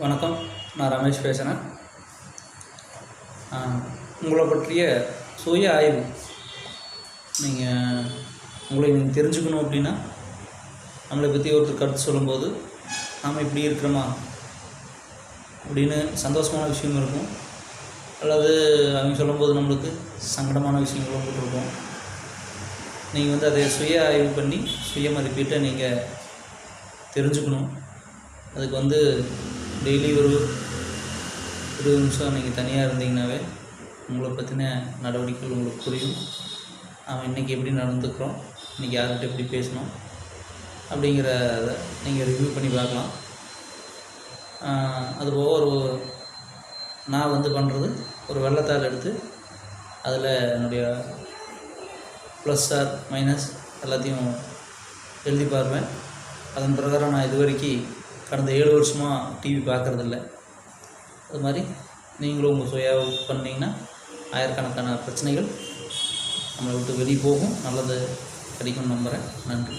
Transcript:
வணக்கம். நான் ரமேஷ் பேசுகிறேன் உங்களை பற்றிய சுய ஆய்வு நீங்கள் உங்களை நீங்கள் தெரிஞ்சுக்கணும் அப்படின்னா நம்மளை பற்றி ஒருத்தர் கருத்து சொல்லும்போது நாம் இப்படி இருக்கிறோமா? அப்படின்னு சந்தோஷமான விஷயம் இருக்கும். அல்லது அவங்க சொல்லும்போது நம்மளுக்கு சங்கடமான விஷயங்களும் கூட இருக்கும். நீங்கள் வந்து அதை சுய ஆய்வு பண்ணி சுய மதிப்பீட்டை நீங்கள் தெரிஞ்சுக்கணும். அதுக்கு வந்து டெய்லி ஒரு இருபது நிமிஷம் நீங்கள் தனியாக இருந்தீங்கன்னாவே உங்களை பற்றின நடவடிக்கைகள் உங்களுக்கு புரியும். அவன் இன்றைக்கி எப்படி நடந்துக்கிறோம்? இன்றைக்கி யார்கிட்ட எப்படி பேசணும்? அப்படிங்கிறத நீங்கள் ரிவ்யூ பண்ணி பார்க்கலாம். அதுபோக ஒரு நான் வந்து பண்ணுறது ஒரு வெள்ளத்தாள் எடுத்து அதில் என்னுடைய ப்ளஸ் ஆர் மைனஸ் எல்லாத்தையும் எழுதி பார்ப்பேன். அதன் பிரகாரம் நான் இது வரைக்கும் கடந்த ஏழு வருஷமாக டிவி பார்க்குறதில்ல. அது மாதிரி நீங்களும் உங்கள் சுய பண்ணிங்கன்னா ஆயிரக்கணக்கான பிரச்சனைகள் நம்மளை விட்டு வெளியே போகும். நல்லது கிடைக்கும்னு நம்புகிறேன் நன்றி.